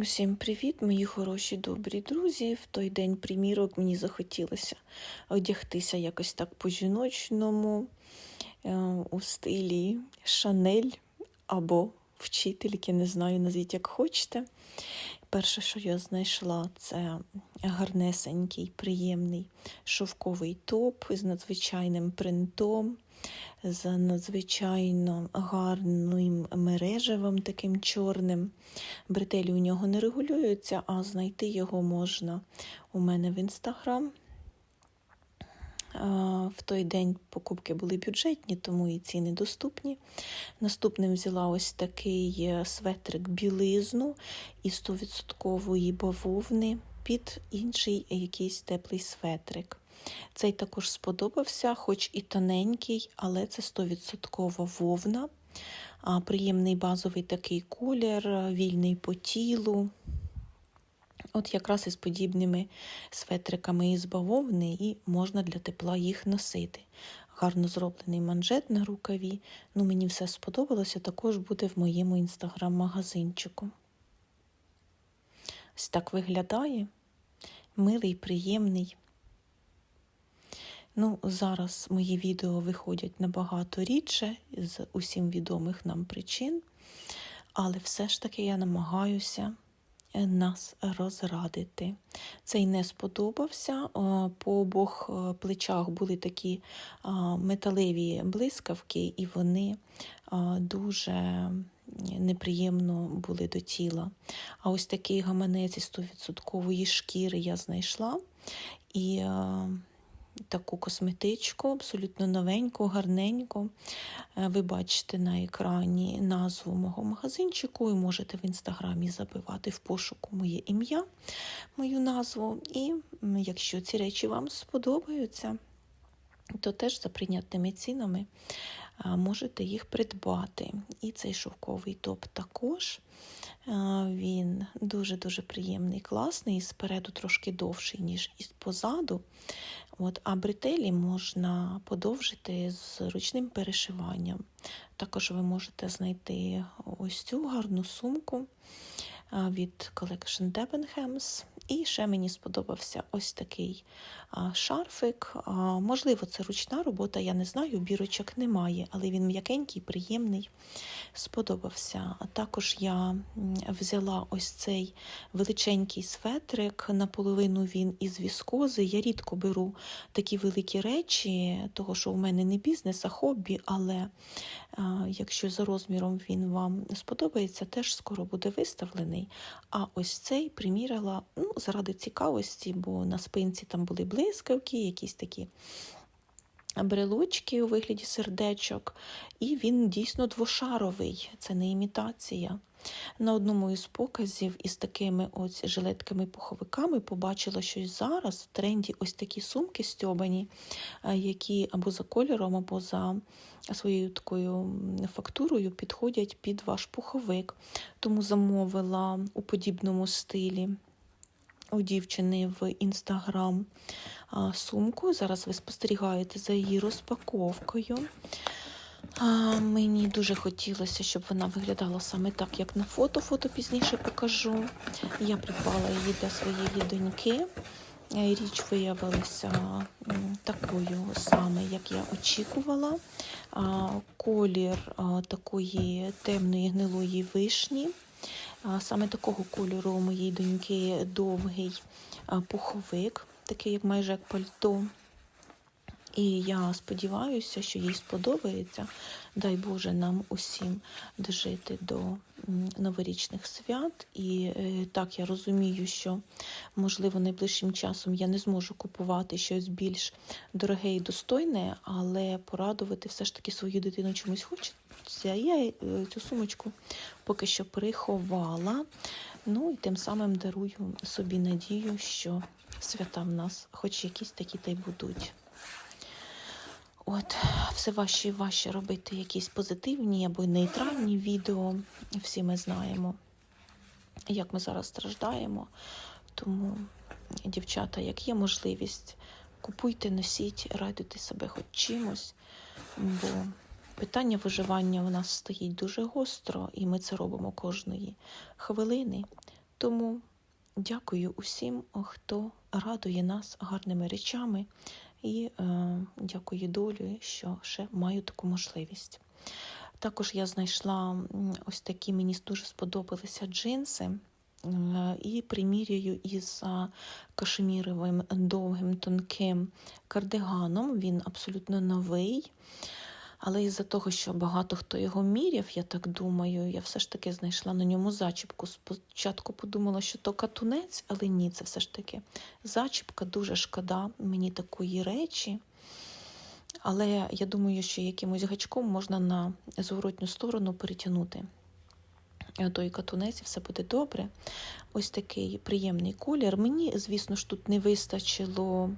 Усім привіт, мої хороші добрі друзі. В той день примірок мені захотілося одягтися якось так по-жіночному е, у стилі Шанель або вчительки, не знаю, назвіть як хочете. Перше, що я знайшла, це гарнесенький, приємний шовковий топ з надзвичайним принтом, з надзвичайно гарним мережевим таким чорним. Бретелі у нього не регулюються, а знайти його можна у мене в інстаграм. В той день покупки були бюджетні, тому і ціни доступні. Наступним взяла ось такий светрик білизну і 100% бавовни під інший якийсь теплий светрик. Цей також сподобався, хоч і тоненький, але це 100% вовна. Приємний базовий такий колір, вільний по тілу. От якраз із подібними светриками із бавовни, і можна для тепла їх носити. Гарно зроблений манжет на рукаві. Ну, Мені все сподобалося, також буде в моєму інстаграм-магазинчику. Ось так виглядає. Милий, приємний. Ну, Зараз мої відео виходять набагато рідше з усім відомих нам причин, але все ж таки я намагаюся нас розрадити. Цей не сподобався. По обох плечах були такі металеві блискавки, і вони дуже неприємно були до тіла. А ось такий гаманець із 100% шкіри я знайшла. І таку косметичку, абсолютно новеньку, гарненьку. Е, ви бачите на екрані назву мого магазинчику і можете в інстаграмі забивати в пошуку моє ім'я, мою назву. І якщо ці речі вам сподобаються, то теж за прийнятними цінами можете їх придбати. І цей шовковий топ також. Він дуже-дуже приємний, класний, спереду трошки довший, ніж із позаду. От, А бретелі можна подовжити з ручним перешиванням. Також ви можете знайти ось цю гарну сумку від Collection Debenhams. І ще мені сподобався ось такий шарфик. Можливо, це ручна робота, я не знаю, бірочок немає, але він м'якенький, приємний. Сподобався. Також я взяла ось цей величенький светрик, наполовину він із віскози. Я рідко беру такі великі речі, того що у мене не бізнес, а хобі, але якщо за розміром він вам сподобається, теж скоро буде виставлений. А ось цей приміряла ну, заради цікавості, бо на спинці там були блискавки, якісь такі брелочки у вигляді сердечок, і він дійсно двошаровий, це не імітація. На одному із показів із такими ось жилетками-пуховиками побачила, що зараз в тренді ось такі сумки стьобані, які або за кольором, або за своєю такою фактурою підходять під ваш пуховик. Тому замовила у подібному стилі у дівчини в інстаграм сумку. Зараз ви спостерігаєте за її розпаковкою. Мені дуже хотілося, щоб вона виглядала саме так, як на фото. Фото пізніше покажу. Я придбала її для своєї доньки. Річ виявилася такою саме, як я очікувала. Колір такої темної гнилої вишні. Саме такого кольору у моїй доньки довгий пуховик, такий, як майже як пальто. І я сподіваюся, що їй сподобається. Дай Боже нам усім дожити до новорічних свят. І е, так я розумію, що, можливо, найближчим часом я не зможу купувати щось більш дороге і достойне, але порадувати все ж таки свою дитину чомусь хочеться. Я е, цю сумочку поки що приховала. Ну і тим самим дарую собі надію, що свята в нас хоч якісь такі та й будуть. От, все важче і важче робити якісь позитивні або нейтральні відео. Всі ми знаємо, як ми зараз страждаємо. Тому, дівчата, як є можливість, купуйте, носіть, радуйте себе хоч чимось, бо питання виживання у нас стоїть дуже гостро, і ми це робимо кожної хвилини. Тому дякую усім, хто радує нас гарними речами, і е, дякую долі, що ще маю таку можливість. Також я знайшла ось такі, мені дуже сподобалися джинси. Е, І примірюю із кашеміровим довгим тонким кардиганом. Він абсолютно новий. Але із-за того, що багато хто його міряв, я так думаю, я все ж таки знайшла на ньому зачіпку. Спочатку подумала, що то катунець, але ні, це все ж таки зачіпка, дуже шкода мені такої речі. Але я думаю, що якимось гачком можна на зворотню сторону перетягнути той катунець, і все буде добре. Ось такий приємний колір. Мені, звісно ж, тут не вистачило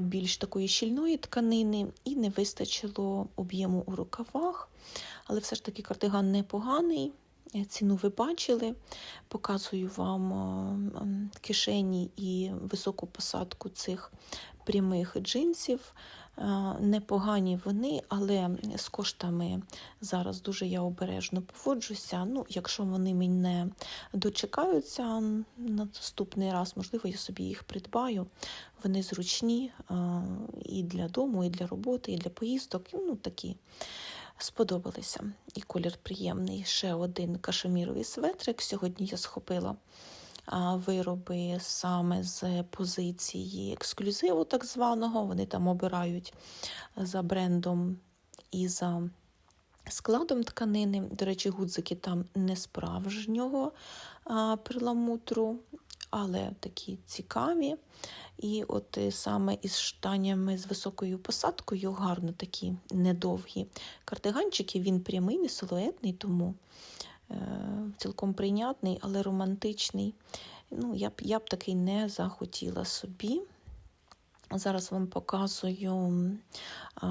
більш такої щільної тканини і не вистачило об'єму у рукавах, але все ж таки кардиган непоганий. Е, Ціну ви бачили, показую вам кишені і високу посадку цих прямих джинсів. Е, Непогані вони, але з коштами зараз дуже я обережно поводжуся. Ну, якщо вони мене дочекаються на наступний раз, можливо, я собі їх придбаю. Вони зручні е, і для дому, і для роботи, і для поїздок. Ну, такі сподобалися. І колір приємний. Ще один кашеміровий светрик. Сьогодні я схопила вироби саме з позиції ексклюзиву, так званого. Вони там обирають за брендом і за складом тканини. До речі, гудзики там не справжнього а, перламутру, але такі цікаві. І от е, саме із штанями з високою посадкою, гарно такі недовгі кардиганчики, він прямий, не силуетний, тому е, цілком прийнятний, але романтичний. Ну, я б, я б такий не захотіла собі. Зараз вам показую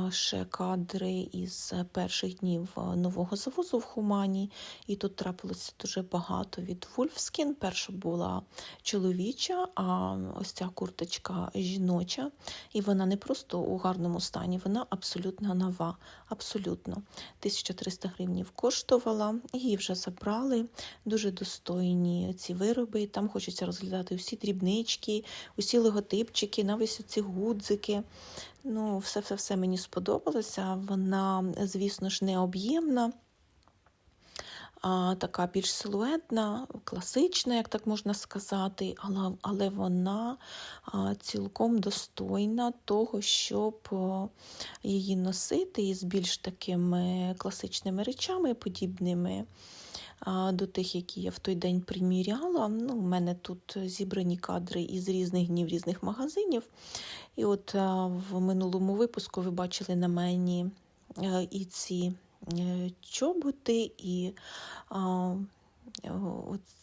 ще кадри із перших днів нового завозу в Хумані. І тут трапилося дуже багато від Wolfskin. Перша була чоловіча, а ось ця курточка жіноча. І вона не просто у гарному стані, вона абсолютно нова. Абсолютно. 1300 гривнів коштувала, її вже забрали. Дуже достойні ці вироби. Там хочеться розглядати усі дрібнички, усі логотипчики, навіть ці гудзики. Ну, все-все-все мені сподобалося. Вона, звісно ж, не об'ємна, а така більш силуетна, класична, як так можна сказати, але, але вона цілком достойна того, щоб її носити із більш такими класичними речами, подібними до тих, які я в той день приміряла. Ну, У мене тут зібрані кадри із різних днів, різних магазинів. І от в минулому випуску ви бачили на мені і ці е, чоботи, і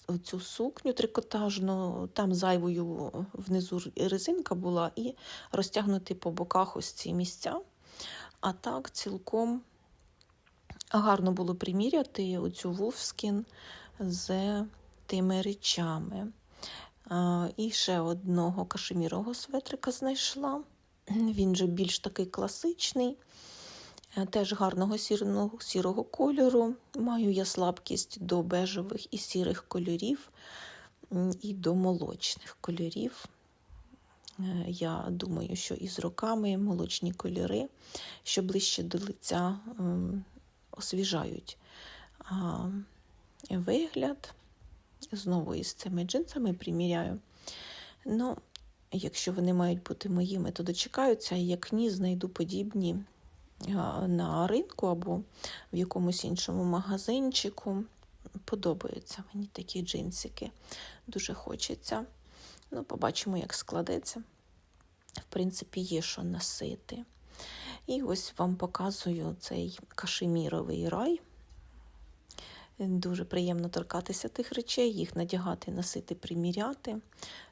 оцю сукню трикотажну, там зайвою внизу резинка була, і розтягнути по боках ось ці місця. А так цілком гарно було приміряти оцю вовскін з тими речами. І ще одного кашемірового светрика знайшла. Він же більш такий класичний, е, теж гарного сірного, сірого кольору. Маю я слабкість до бежевих і сірих кольорів, і до молочних кольорів. Е, Я думаю, що із роками молочні кольори, що ближче до лиця, освіжають вигляд. Знову із цими джинсами приміряю. Ну, якщо вони мають бути моїми, то дочекаються, а як ні, знайду подібні на ринку або в якомусь іншому магазинчику. Подобаються мені такі джинсики. Дуже хочеться. Ну, побачимо, як складеться. В принципі, є що носити. І ось вам показую цей кашеміровий рай. Дуже приємно торкатися тих речей, їх надягати, носити, приміряти.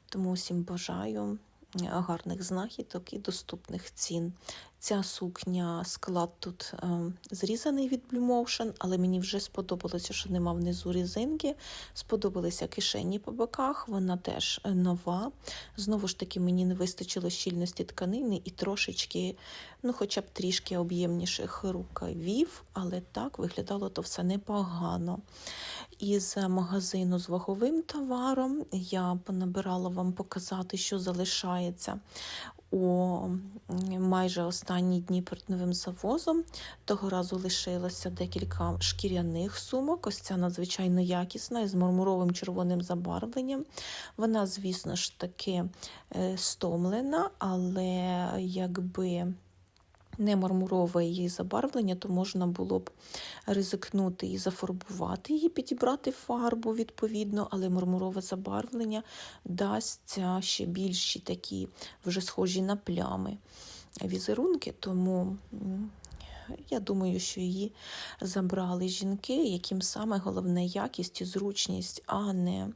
Тому всім бажаю гарних знахідок і доступних цін. Ця сукня склад тут е, зрізаний від Blue Motion, але мені вже сподобалося, що нема внизу резинки. Сподобалися кишені по боках, вона теж е, нова. Знову ж таки, мені не вистачило щільності тканини і трошечки, ну хоча б трішки об'ємніших рукавів, але так виглядало то все непогано. Із магазину з ваговим товаром я понабирала вам показати, що залишається у майже останні дні перед новим завозом. Того разу лишилося декілька шкіряних сумок. Ось ця надзвичайно якісна із мармуровим червоним забарвленням. Вона, звісно ж таки, е, стомлена, але якби. Не мармурове її забарвлення, то можна було б ризикнути і зафарбувати її, підібрати фарбу відповідно, але мармурове забарвлення дасть ще більші такі вже схожі на плями візерунки. Тому я думаю, що її забрали жінки, яким саме головне якість і зручність, а не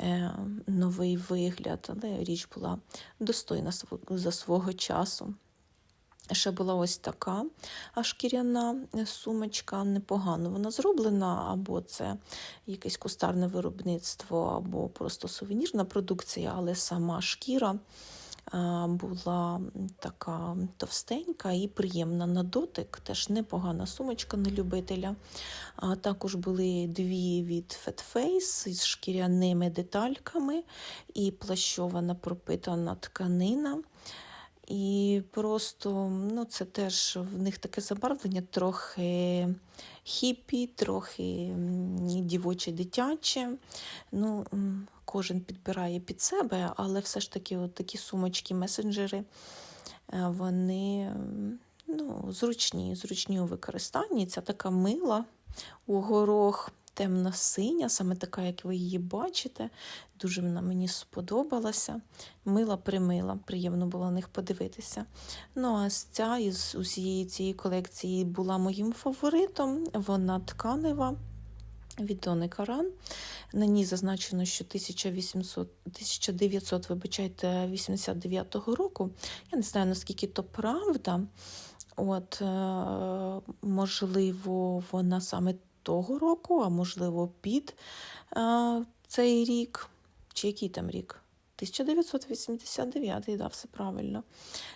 е, новий вигляд. Але річ була достойна за свого часу. Ще була ось така шкіряна сумочка, непогано вона зроблена, або це якесь кустарне виробництво, або просто сувенірна продукція, але сама шкіра була така товстенька і приємна на дотик. Теж непогана сумочка на любителя. А Також були дві від Fat Face із шкіряними детальками і плащована пропитана тканина. І просто ну, це теж в них таке забарвлення трохи хіпі, трохи дівоче дитяче. Ну, Кожен підбирає під себе, але все ж таки от такі сумочки-месенджери, е, вони ну, зручні, зручні у використанні. Ця така мила у горох темно-синя, саме така, як ви її бачите. Дуже вона мені сподобалася. Мила примила, приємно було на них подивитися. Ну, а ця із усієї цієї колекції була моїм фаворитом. Вона тканева. Від Дони Каран. На ній зазначено, що 1800, 1900, вибачайте, 89 року. Я не знаю, наскільки то правда. От, е, Можливо, вона саме того року, а можливо, під а, цей рік. Чи який там рік? 1989, да, все правильно.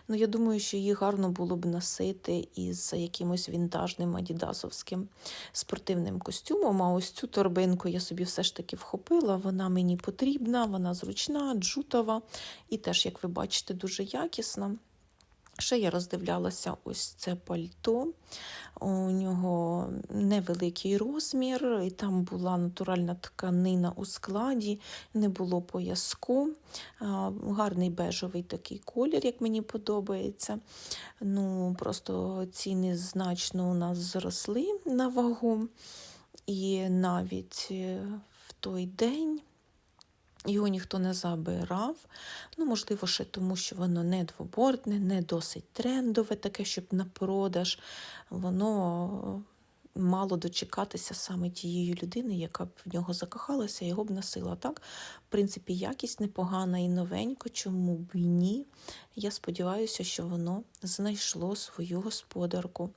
Ну, я думаю, що її гарно було б носити із якимось вінтажним адідасовським спортивним костюмом. А ось цю торбинку я собі все ж таки вхопила. Вона мені потрібна, вона зручна, джутова і теж, як ви бачите, дуже якісна. Ще я роздивлялася ось це пальто. У нього невеликий розмір, і там була натуральна тканина у складі, не було пояску. Гарний бежовий такий колір, як мені подобається. Ну, Просто ціни значно у нас зросли на вагу. І навіть е, в той день його ніхто не забирав. Ну, можливо, ще тому, що воно не двобортне, не досить трендове, таке, щоб на продаж. Воно мало дочекатися саме тієї людини, яка б в нього закохалася, його б носила. Так, в принципі, якість непогана і новенька, чому б і ні. Я сподіваюся, що воно знайшло свою господарку.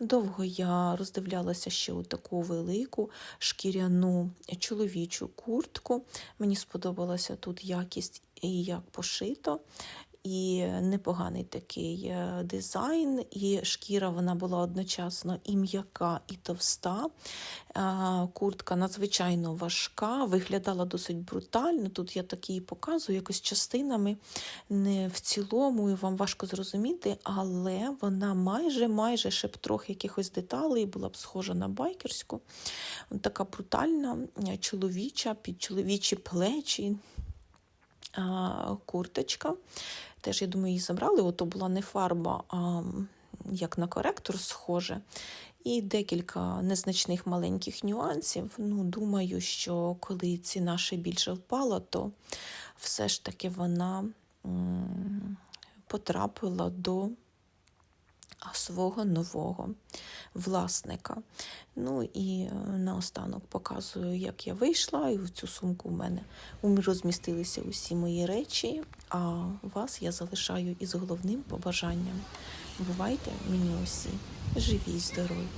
Довго я роздивлялася ще у таку велику шкіряну чоловічу куртку. Мені сподобалася тут якість і як пошито і непоганий такий е, дизайн, і шкіра вона була одночасно і м'яка, і товста. Е, куртка надзвичайно важка, виглядала досить брутально. Тут я такі показую якось частинами, не в цілому, і вам важко зрозуміти, але вона майже майже ще б трохи якихось деталей була б схожа на байкерську. Така брутальна, е, чоловіча, під чоловічі плечі. Курточка. Теж, я думаю, її забрали. Ото була не фарба, а як на коректор схоже. І декілька незначних маленьких нюансів. Ну, Думаю, що коли ціна ще більше впала, то все ж таки вона потрапила до свого нового власника. Ну і е, наостанок показую, як я вийшла, і в цю сумку в мене розмістилися усі мої речі. А вас я залишаю із головним побажанням. Бувайте мені усі живі й здорові.